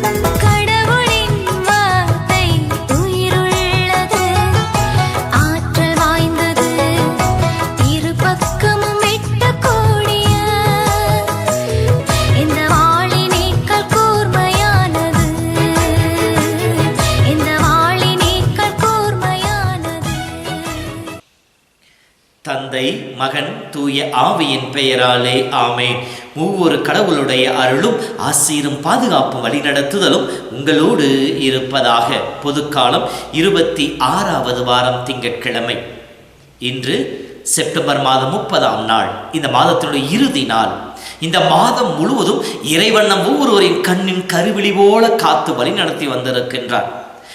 Bye. தந்தை மகன் தூய ஆவியின் பெயராலே ஆமே ஒவ்வொரு கடவுளுடைய அருளும் ஆசீரும் பாதுகாப்பும் வழிநடத்துதலும் உங்களோடு இருப்பதாக. பொதுக்காலம் இருபத்தி ஆறாவது வாரம் திங்கட்கிழமை. இன்று செப்டம்பர் மாதம் முப்பதாம் நாள். இந்த மாதத்தினுடைய இறுதி நாள். இந்த மாதம் முழுவதும் இறைவன் நம் ஒவ்வொருவரின் கண்ணின் கருவிழி போல காத்து வழி நடத்தி வந்திருக்கின்றார்.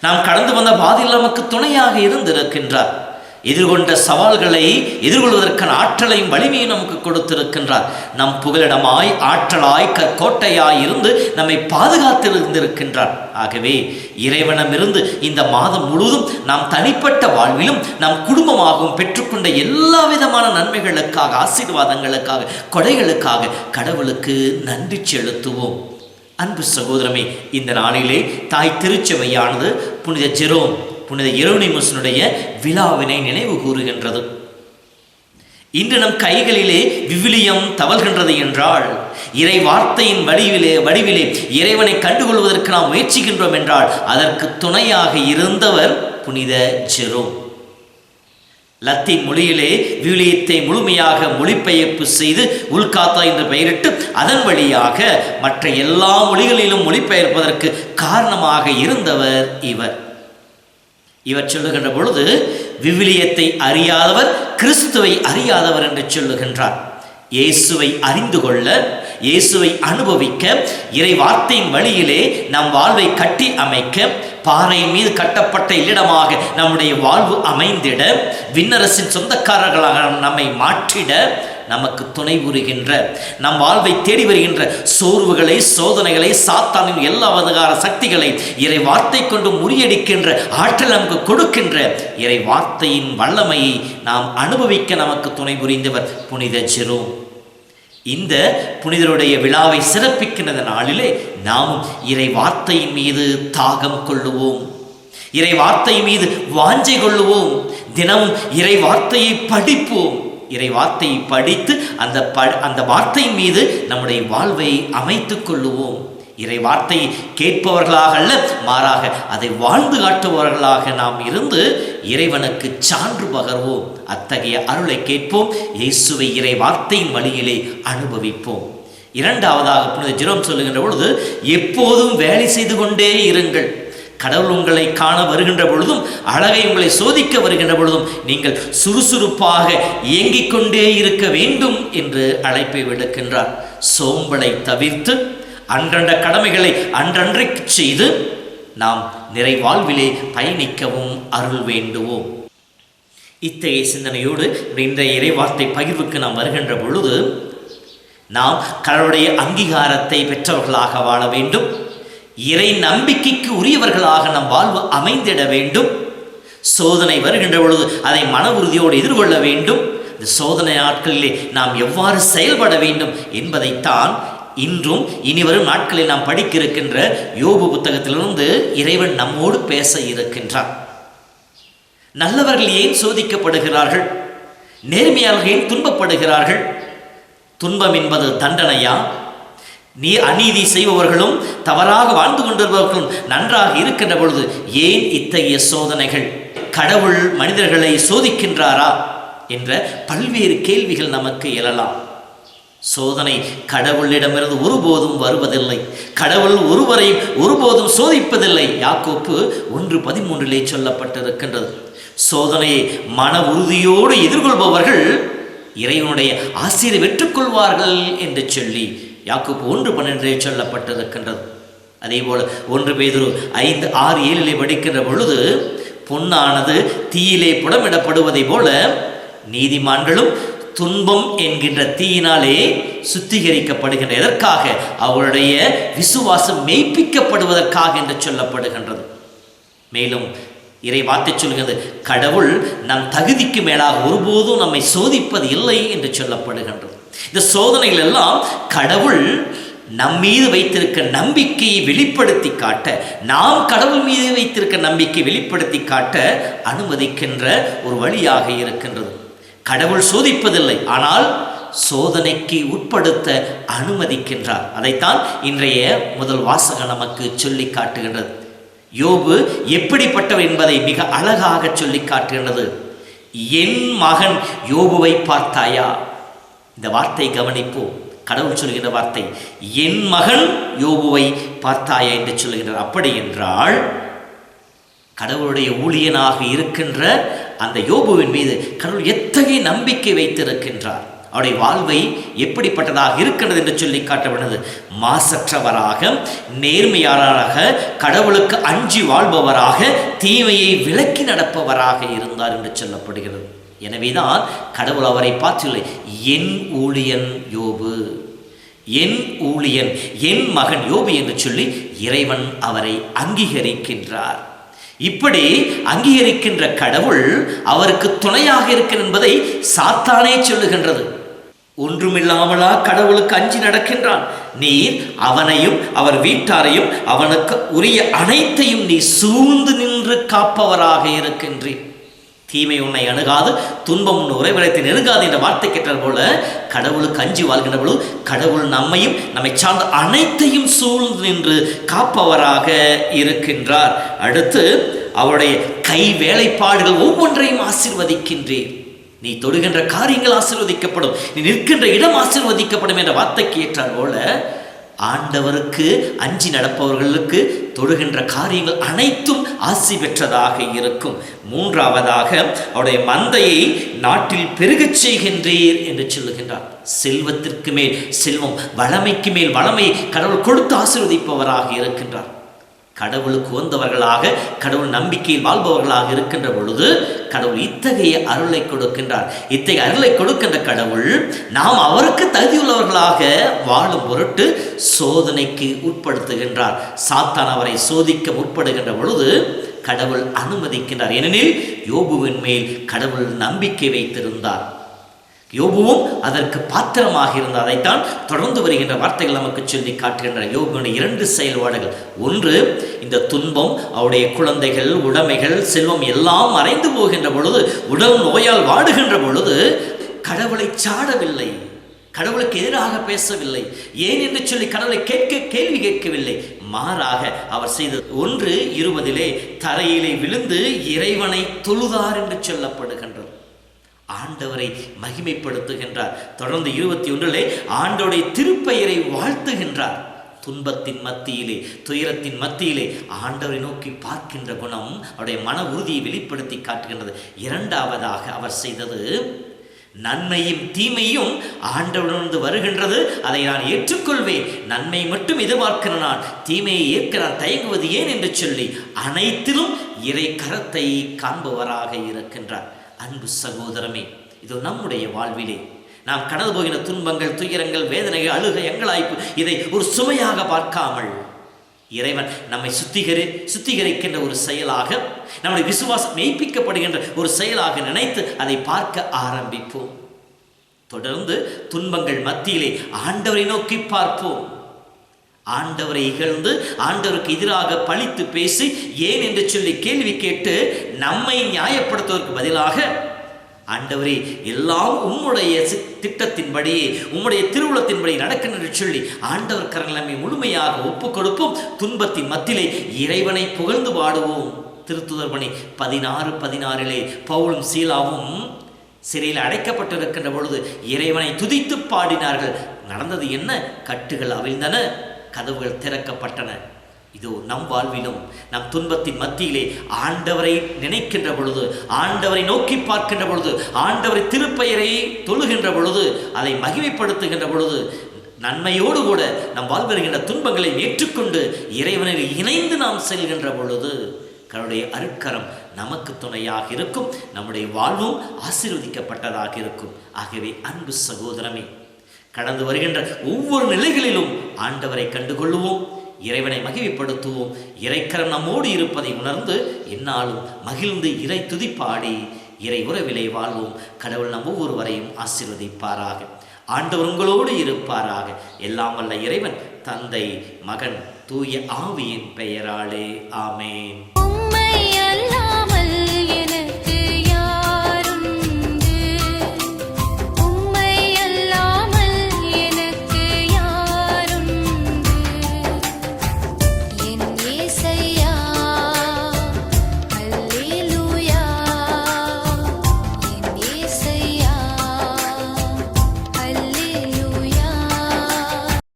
நாம் கடந்து வந்த பாதையில் நமக்கு துணையாக இருந்திருக்கின்றார். எதிர்கொண்ட சவால்களை எதிர்கொள்வதற்கான ஆற்றலையும் வலிமையும் நமக்கு கொடுத்திருக்கின்றார். நம் புகலிடமாய் ஆற்றலாய் கோட்டையாய் இருந்து நம்மை பாதுகாத்திருந்திருக்கின்றார் ஆகவே இறைவனமிருந்து இந்த மாதம் முழுவதும் நாம் தனிப்பட்ட வாழ்விலும் நம் குடும்பமாகவும் பெற்றுக்கொண்ட எல்லா விதமான நன்மைகளுக்காக ஆசீர்வாதங்களுக்காக கொடைகளுக்காக கடவுளுக்கு நன்றி செலுத்துவோம். அன்பு சகோதரமே இந்த நாளிலே தாய் திருச்சபையானது புனித ஜெரோம் புனித எரோனிமுசனுடைய விழாவினை நினைவு கூறுகின்றது. இன்று நம் கைகளிலே விவிலியம் தவழ்கின்றது என்றால் இறை வார்த்தையின் வடிவிலே வடிவிலே இறைவனை கண்டுகொள்வதற்கு நாம் முயற்சிக்கின்றோம் என்றால் அதற்கு துணையாக இருந்தவர் புனித ஜெரோம். லத்தீன் மொழியிலே விவிலியத்தை முழுமையாக மொழிபெயர்ப்பு செய்து உல்காத்தா என்று பெயரிட்டு அதன் வழியாக மற்ற எல்லா மொழிகளிலும் மொழிபெயர்ப்பதற்கு காரணமாக இருந்தவர் இவர். இவர் சொல்லுகின்ற பொழுது விவிலியத்தை அறியாதவர் கிறிஸ்துவை அறியாதவர் என்று சொல்லுகின்றார். இயேசுவை அறிந்து கொள்ள இயேசுவை அனுபவிக்க இறை வார்த்தையின் வழியிலே நம் வாழ்வை கட்டி அமைக்க பாறை மீது கட்டப்பட்ட இல்லிடமாக நம்முடைய வாழ்வு அமைந்திட விண்ணரசின் சொந்தக்காரர்களாக நம்மை மாற்றிட நமக்கு துணை புரிகின்ற நம் வாழ்வை தேடி வருகின்ற சோர்வுகளை சோதனைகளை சாத்தானின் எல்லா வதகார சக்திகளை இறை வார்த்தை கொண்டு முறியடிக்கின்ற ஆற்றல் நமக்கு கொடுக்கின்ற இறை வார்த்தையின் வல்லமையை நாம் அனுபவிக்க நமக்கு துணை புரிந்தவர் புனித ஜெரோ. இந்த புனிதருடைய விழாவை சிறப்பிக்கின்ற நாளிலே நாமும் இறை வார்த்தையின் மீது தாகம் கொள்ளுவோம். இறை வார்த்தை மீது வாஞ்சை கொள்ளுவோம். தினமும் இறை வார்த்தையை படிப்போம். இறை வார்த்தையை படித்து அந்த ப அந்த வார்த்தையின் மீது நம்முடைய வாழ்வை அமைத்து கொள்ளுவோம். இறை வார்த்தை கேட்பவர்களாக அல்ல மாறாக அதை வாழ்ந்து காட்டுபவர்களாக நாம் இருந்து இறைவனுக்கு சான்று பகர்வோம். அத்தகைய அருளை கேட்போம். இயேசுவை இறை வார்த்தையின் வழியிலே அனுபவிப்போம். இரண்டாவதாக புனித ஜெரோம் சொல்லுகின்ற பொழுது எப்போதும் வேலை செய்து கொண்டே இருங்கள். கடவுள் உங்களை காண வருகின்ற பொழுதும் அழகை உங்களை சோதிக்க வருகின்ற பொழுதும் நீங்கள் சுறுசுறுப்பாக இயங்கிக் கொண்டே இருக்க வேண்டும் என்று அழைப்பை விடுக்கின்றார். சோம்பலை தவிர்த்து அன்றண்ட கடமைகளை அன்றன்றைக்கு செய்து நாம் நிறைவாழ்விலே பயணிக்கவும் அருள் வேண்டுவோம். இத்தகைய சிந்தனையோடு இன்றைய இறைவார்த்தை பகிர்வுக்கு நாம் வருகின்ற பொழுது நாம் கடவுளுடைய அங்கீகாரத்தை பெற்றவர்களாக வாழ வேண்டும். இறை நம்பிக்கைக்கு உரியவர்களாக நம் வாழ்வு அமைந்திட வேண்டும். சோதனை வருகின்ற பொழுது அதை மன உறுதியோடு எதிர்கொள்ள வேண்டும். இந்த சோதனை நாட்களிலே நாம் எவ்வாறு செயல்பட வேண்டும் என்பதைத்தான் இன்றும் இனிவரும் நாட்களில் நாம் படிக்க இருக்கின்ற யோபு புத்தகத்திலிருந்து இறைவன் நம்மோடு பேச இருக்கின்றார் நல்லவர்கள் ஏன் சோதிக்கப்படுகிறார்கள்? நேர்மையாளர்கள் ஏன் துன்பப்படுகிறார்கள்? துன்பம் என்பது தண்டனையா? நீ அநீதி செய்பவர்களும் தவறாக வாழ்ந்து கொண்டிருப்பவர்களும் நன்றாக இருக்கின்ற பொழுது ஏன் இத்தகைய சோதனைகள்? கடவுள் மனிதர்களை சோதிக்கின்றாரா? என்ற பல்வேறு கேள்விகள் நமக்கு எழலாம். சோதனை கடவுளிடமிருந்து ஒருபோதும் வருவதில்லை. கடவுள் ஒருவரை ஒருபோதும் சோதிப்பதில்லை. யாக்கோப்பு ஒன்று பதிமூன்றிலே சொல்லப்பட்டிருக்கின்றது. சோதனையை மன உறுதியோடு எதிர்கொள்பவர்கள் இறைவனுடைய ஆசிரியர் பெற்றுக்கொள்வார்கள் என்று சொல்லி யாக்குப்பு ஒன்று பன்னெண்டே சொல்லப்பட்டிருக்கின்றது. அதே போல் ஒன்று பேதுரு ஐந்து ஆறு ஏழிலே படிக்கின்ற பொழுது பொன்னானது தீயிலே புடமிடப்படுவதை போல நீதிமான்களும் துன்பம் என்கின்ற தீயினாலே சுத்திகரிக்கப்படுகின்ற எதற்காக? அவருடைய விசுவாசம் மெய்ப்பிக்கப்படுவதற்காக என்று சொல்லப்படுகின்றது. மேலும் இறை வார்த்தை சொல்கிறது கடவுள் நம் தகுதிக்கு மேலாக ஒருபோதும் நம்மை சோதிப்பது இல்லை என்று சொல்லப்படுகின்றது. இந்த சோதனைகள் எல்லாம் கடவுள் நம் மீது வைத்திருக்க நம்பிக்கையை வெளிப்படுத்தி காட்ட நாம் கடவுள் மீது வைத்திருக்க நம்பிக்கை வெளிப்படுத்தி காட்ட அனுமதிக்கின்ற ஒரு வழியாக இருக்கின்றது. கடவுள் சோதிப்பதில்லை ஆனால் சோதனைக்கு உட்படுத்த அனுமதிக்கின்றார். அதைத்தான் இன்றைய முதல் வாசகம் நமக்கு சொல்லி காட்டுகின்றது. யோபு எப்படிப்பட்டவர் என்பதை மிக அழகாக சொல்லி காட்டுகின்றது. என் மகன் யோபுவை பார்த்தாயா? இந்த வார்த்தை கவனிப்போம் கடவுள் சொல்கின்ற வார்த்தை என் மகன் யோபுவை பார்த்தாயா? என்று சொல்கிறார் அப்படி என்றால் கடவுளுடைய ஊழியனாக இருக்கின்ற அந்த யோபுவின் மீது கடவுள் எத்தகைய நம்பிக்கை வைத்திருக்கின்றார்? அவருடைய வாழ்வை எப்படிப்பட்டதாக இருக்கிறது என்று சொல்லி காட்டப்படுகிறது மாசற்றவராக நேர்மையாளராக கடவுளுக்கு அஞ்சி வாழ்பவராக தீமையை விலக்கி நடப்பவராக இருந்தார் என்று சொல்லப்படுகிறது. எனவேதான் கடவுள் அவரை பார்த்துள்ள என் ஊழியன் யோபு. என் ஊழியன் என் மகன் யோபு என்று சொல்லி இறைவன் அவரை அங்கீகரிக்கின்றார். இப்படி அங்கீகரிக்கின்ற கடவுள் அவருக்கு துணையாக இருக்கிற என்பதை சாத்தானே சொல்லுகின்றது. ஒன்றுமில்லாமலா கடவுளுக்கு அஞ்சி நடக்கின்றான். நீர் அவனையும் அவர் வீட்டாரையும் அவனுக்கு உரிய அனைத்தையும் நீ சூழ்ந்து நின்று காப்பவராக இருக்கின்றீர். தீமை உன்னை அணுகாது துன்பம் உன் உறைவிடத்தை நெருங்காது என்ற வார்த்தை கேட்டால் போல கடவுளுக்கு அஞ்சி வாழ்கின்ற பொழுது கடவுள் நம்மையும் நம்மை சார்ந்த அனைத்தையும் சூழ்ந்து நின்று காப்பவராக இருக்கின்றார். அடுத்து அவருடைய கை வேலைப்பாடுகள் ஒவ்வொன்றையும் ஆசிர்வதிக்கின்றேன் நீ தொடுகின்ற காரியங்கள் ஆசீர்வதிக்கப்படும். நீ நிற்கின்ற இடம் ஆசிர்வதிக்கப்படும் என்ற வார்த்தைக்கு ஏற்றார் போல ஆண்டவருக்கு அஞ்சி நடப்பவர்களுக்கு தொடுகின்ற காரியங்கள் அனைத்தும் ஆசி பெற்றதாக இருக்கும். மூன்றாவதாக அவருடைய மந்தையை நாட்டில் பெருகச் செய்கின்றீர் என்று சொல்லுகின்றார். செல்வத்திற்கு மேல் செல்வம் வளமைக்கு மேல் வளமை கடவுள் கொடுத்து ஆசிர்வதிப்பவராக இருக்கின்றார். கடவுளுக்கு உகந்தவர்களாக கடவுள் நம்பிக்கையில் வாழ்பவர்களாக இருக்கின்ற பொழுது கடவுள் இத்தகைய அருளை கொடுக்கின்றார். இத்தகைய அருளை கொடுக்கின்ற கடவுள் நாம் அவருக்கு தகுதியுள்ளவர்களாக வாழும் பொருட்டு சோதனைக்கு உட்படுத்துகின்றார். சாத்தான் அவரை சோதிக்க முற்படுகின்ற பொழுது கடவுள் அனுமதிக்கின்றார். ஏனெனில் யோபுவின் மேல் கடவுள் நம்பிக்கை வைத்திருந்தார். யோபுவும் அதற்கு பாத்திரமாக இருந்த அதைத்தான் தொடர்ந்து வருகின்ற வார்த்தைகள் நமக்கு சொல்லி காட்டுகின்ற யோபுவின் இரண்டு செயல்பாடுகள். ஒன்று இந்த துன்பம் அவருடைய குழந்தைகள் உடைமைகள் செல்வம் எல்லாம் மறைந்து போகின்ற பொழுது உடல் நோயால் வாடுகின்ற பொழுது கடவுளை சாடவில்லை. கடவுளுக்கு எதிராக பேசவில்லை. ஏன் என்று சொல்லி கடவுளை கேட்க கேள்வி கேட்கவில்லை. மாறாக அவர் செய்த ஒன்று இருபதிலே தரையிலே விழுந்து இறைவனை தொழுதார் என்று சொல்லப்படுகின்றது. ஆண்டவரை மகிமைப்படுத்துகின்றார். தொடர்ந்து இருபத்தி ஒன்றிலே ஆண்டோடைய திருப்பெயரை வாழ்த்துகின்றார். துன்பத்தின் மத்தியிலே துயரத்தின் மத்தியிலே ஆண்டவரை நோக்கி பார்க்கின்ற குணம் அவருடைய மன உறுதியை வெளிப்படுத்தி காட்டுகின்றது. இரண்டாவதாக அவர் செய்தது நன்மையும் தீமையும் ஆண்டவனிருந்து வருகின்றது. அதை நான் ஏற்றுக்கொள்வேன். நன்மை மட்டும் எதிர்பார்க்கிற நான் தீமையை ஏற்க நான் தயங்குவது ஏன் என்று சொல்லி அனைத்திலும் இறை கரத்தை காண்பவராக இருக்கின்றார். அன்பு சகோதரமே இது நம்முடைய வாழ்விலே நாம் கடந்து போகிற துன்பங்கள் துயரங்கள் வேதனைகள் அழுகை எங்களாய்ப்பு இதை ஒரு சுமையாக பார்க்காமல் இறைவன் நம்மை சுத்திகரி சுத்திகரிக்கின்ற ஒரு செயலாக நம்முடைய விசுவாசம் மெய்ப்பிக்கப்படுகின்ற ஒரு செயலாக நினைத்து அதை பார்க்க ஆரம்பிப்போம். தொடர்ந்து துன்பங்கள் மத்தியிலே ஆண்டவரை நோக்கி பார்ப்போம். ஆண்டவரை இகழ்ந்து ஆண்டவருக்கு எதிராக பழித்து பேசி ஏன் என்று சொல்லி கேள்வி கேட்டு நம்மை நியாயப்படுத்துவதற்கு பதிலாக ஆண்டவரே எல்லாம் உம்முடைய திட்டத்தின்படி உம்முடைய திருவுளத்தின்படி நடக்கின்ற என்று சொல்லி ஆண்டவர் கரங்களை முழுமையாக ஒப்புக் கொடுப்போம் துன்பத்தின் மத்திலே இறைவனை புகழ்ந்து பாடுவோம். திருத்துதர் பணி பதினாறு பதினாறிலே பவுலும் சீலாவும் சிறையில் அடைக்கப்பட்டிருக்கின்ற பொழுது இறைவனை துதித்து பாடினார்கள். நடந்தது என்ன? கட்டுகள் அவிழ்ந்தன. கதவுகள் திறக்கப்பட்டன. இதோ நம் வாழ்விலும் நம் துன்பத்தின் மத்தியிலே ஆண்டவரை நினைக்கின்ற பொழுது ஆண்டவரை நோக்கி பார்க்கின்ற பொழுது ஆண்டவரை திருப்பெயரை தொழுகின்ற பொழுது அதை மகிமைப்படுத்துகின்ற பொழுது நன்மையோடு கூட நம் வாழ்வருகின்ற துன்பங்களை ஏற்றுக்கொண்டு இறைவனில் இணைந்து நாம் செல்கின்ற பொழுது கருடைய அருட்கரம் நமக்கு துணையாக இருக்கும் நம்முடைய வாழ்வும் ஆசீர்வதிக்கப்பட்டதாக இருக்கும். ஆகவே அன்பு சகோதரமே கடந்து வருகின்ற ஒவ்வொரு நிலைகளிலும் ஆண்டவரை கண்டுகொள்ளுவோம் இறைவனை மகிழ்வுப்படுத்துவோம் இறைக்கரம் நம்மோடு இருப்பதை உணர்ந்து என்னாலும் மகிழ்ந்து இறை துதிப்பாடி இறை உறவிலே வாழ்வோம். கடவுள் நம் ஒவ்வொருவரையும் ஆசீர்வதிப்பாராக. ஆண்டவர் உங்களோடு இருப்பாராக. எல்லாம் வல்ல இறைவன் தந்தை மகன் தூய ஆவியின் பெயராலே. ஆமேன்.